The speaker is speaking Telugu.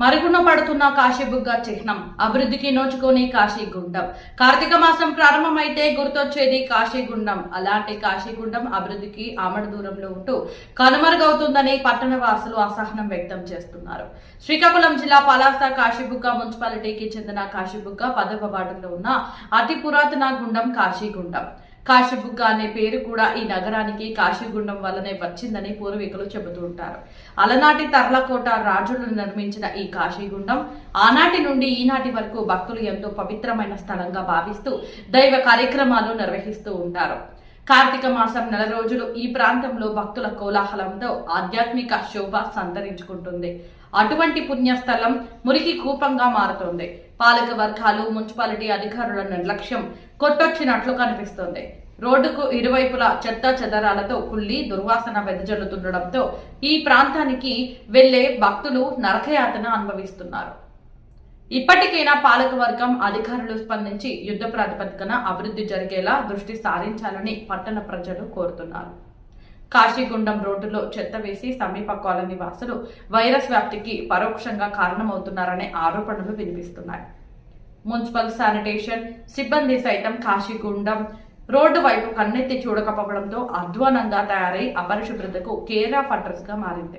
మరుగున పడుతున్న కాశీబుగ్గ చిహ్నం. అభివృద్ధికి నోచుకొని కాశీగుండం. కార్తీక మాసం ప్రారంభమైతే గుర్తొచ్చేది కాశీగుండం. అలాంటి కాశీగుండం అభివృద్ధికి ఆమడ దూరంలో ఉంటూ కనుమరుగవుతుందని పట్టణ వాసులు అసహనం వ్యక్తం చేస్తున్నారు. శ్రీకాకుళం జిల్లా పలాస కాశీబుగ్గ మున్సిపాలిటీకి చెందిన కాశీబుగ్గ పదవ వార్డులో ఉన్న అతి పురాతన గుండం కాశీగుండం. కాశీబుగ్గ అనే పేరు కూడా ఈ నగరానికి కాశీగుండం వల్లనే వచ్చిందని పూర్వీకులు చెబుతూ ఉంటారు. అలనాటి తర్లకోట రాజులు నిర్మించిన ఈ కాశీగుండం ఆనాటి నుండి ఈనాటి వరకు భక్తులు ఎంతో పవిత్రమైన స్థలంగా భావిస్తూ దైవ కార్యక్రమాలు నిర్వహిస్తూ ఉంటారు. కార్తీక మాసం నెల రోజులు ఈ ప్రాంతంలో భక్తుల కోలాహలంతో ఆధ్యాత్మిక శోభ సంతరించుకుంటుంది. అటువంటి పుణ్యస్థలం మురికి కూపంగా మారుతోంది. పాలక వర్గాలు మున్సిపాలిటీ అధికారుల నిర్లక్ష్యం కొట్టొచ్చినట్లు కనిపిస్తుంది. రోడ్డుకు ఇరువైపులా చెత్త చెదరాలతో కుళ్ళి దుర్వాసన వెదజల్లుతుండడంతో ఈ ప్రాంతానికి వెళ్ళే భక్తులు నరకయాతన అనుభవిస్తున్నారు. ఇప్పటికైనా పాలకవర్గం అధికారులు స్పందించి యుద్ధ ప్రాతిపదికన అభివృద్ధి జరిగేలా దృష్టి సారించాలని పట్టణ ప్రజలు కోరుతున్నారు. కాశీగుండం రోడ్డులో చెత్త వేసి సమీప కాలనీ వాసులు వైరస్ వ్యాప్తికి పరోక్షంగా కారణమవుతున్నారనే ఆరోపణలు వినిపిస్తున్నాయి. మున్సిపల్ శానిటేషన్ సిబ్బంది సైతం కాశీగుండం రోడ్డు వైపు కన్నెత్తి చూడకపోవడంతో అధ్వానంగా తయారై అపరిశుభ్రతకు కేర్ ఆఫ్ అడ్రస్గా మారింది.